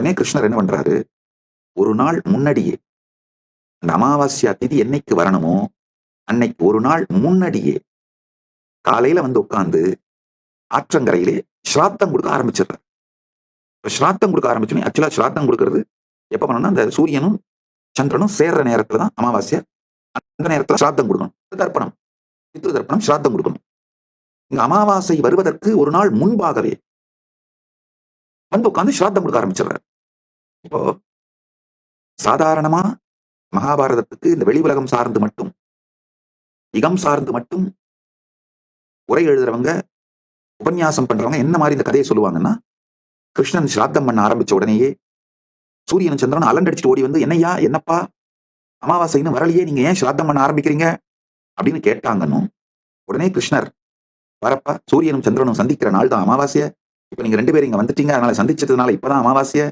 உடனே கிருஷ்ணர் என்ன பண்றாரு? ஒரு நாள் முன்னாடியே அந்த அமாவாஸ்யா திதி என்னைக்கு வரணுமோ அன்னைக்கு ஒரு நாள் முன்னாடியே காலையில வந்து உட்கார்ந்து ஆற்றங்கரையிலே ஸ்ராத்தம் கொடுக்க ஆரம்பிச்சிடுறாரு. இப்போ ஸ்ராத்தம் கொடுக்க ஆரம்பிச்சோன்னே ஆக்சுவலா ஸ்ராத்தம் கொடுக்கறது எப்ப பண்ணணும்னா அந்த சூரியனும் சந்திரனும் சேர்ற நேரத்துல தான் அமாவாஸ்யா அந்த நேரத்துல ஸ்ராத்தம் கொடுக்கணும். தர்ப்பணம் பித்ரு தர்ப்பணம் ஸ்ராத்தம் கொடுக்கணும். இங்க அமாவாசை வருவதற்கு ஒரு நாள் முன்பாகவே வந்து உட்காந்து ஸ்ராத்தம் கொடுக்க ஆரம்பிச்சிடுறாரு. இப்போ சாதாரணமா மகாபாரதத்துக்கு இந்த வெளி உலகம் சார்ந்து மட்டும் இகம் சார்ந்து மட்டும் உரை எழுதுறவங்க உபன்யாசம் பண்றவங்க என்ன மாதிரி இந்த கதையை சொல்லுவாங்கன்னா கிருஷ்ணன் சிராத்தம் பண்ண ஆரம்பிச்ச உடனேயே சூரியன் சந்திரன் அலண்டடிச்சுட்டு ஓடி வந்து என்னையா என்னப்பா? அமாவாசைன்னு வரலையே நீங்க ஏன் சிராத்தம் பண்ண ஆரம்பிக்கிறீங்க? அப்படின்னு கேட்டாங்கன்னு உடனே கிருஷ்ணர் வரப்பா சூரியனும் சந்திரனும் சந்திக்கிற நாள் தான் அமாவாசைய இப்ப நீங்க ரெண்டு பேரும் இங்க வந்துட்டீங்க அதனால சந்திச்சதுனால இப்பதான் அமாவாசைய